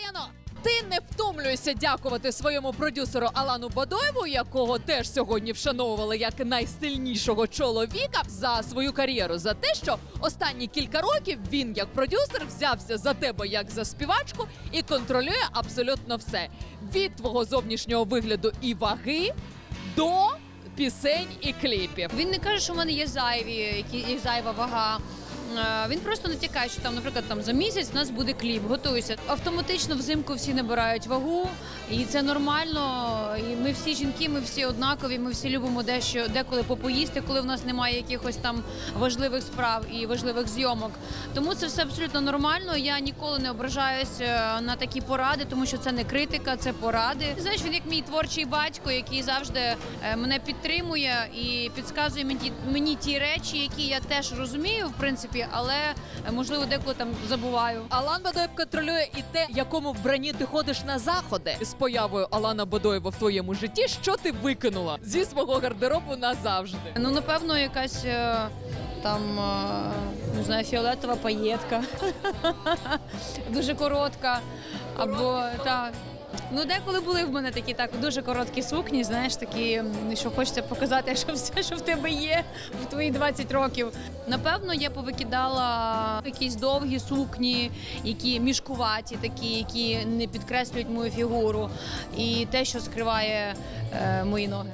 Мар'яно, ти не втомлюєшся дякувати своєму продюсеру Алану Бадоєву, якого теж сьогодні вшановували як найстильнішого чоловіка за свою кар'єру, за те, що останні кілька років він, як продюсер, взявся за тебе як за співачку і контролює абсолютно все від твого зовнішнього вигляду і ваги до пісень і кліпів. Він не каже, що в мене є зайві, які є зайва вага. Е, Він просто натякає, що там, наприклад, там за місяць у нас буде кліп, готуюся. Автоматично взимку всі набирають вагу, і це нормально. І ми всі жінки, ми всі однакові, ми всі любимо дещо деколи попоїсти, коли в нас немає якихось там важливих справ і важливих зйомок. Тому це все абсолютно нормально. Я ніколи не ображаюсь е, на такі поради, тому що це не критика, це поради. Знаєш, він як мій творчий батько, який завжди е, мене підтримує і підказує мені, мені ті речі, які я теж розумію, в принципі, але е, можливо деколи там забуваю. Алан Бадоєв контролює і те, в якому вбранні ти ходиш на заходи. З появою Алана Бадоєва в твоєму житті, що ти викинула зі свого гардеробу назавжди. Ну, напевно, якась е, там е, не знаю, фіолетова паєтка. дуже коротка. Або так. Ну, деколи були в мене такі так дуже короткі сукні, знаєш, такі, що хочеться показати, що все, що в тебе є в твої 20 років. Напевно, я повикидала якісь довгі сукні, які мішкуваті, такі, які не підкреслюють мою фігуру, і те, що скриває е, мої ноги.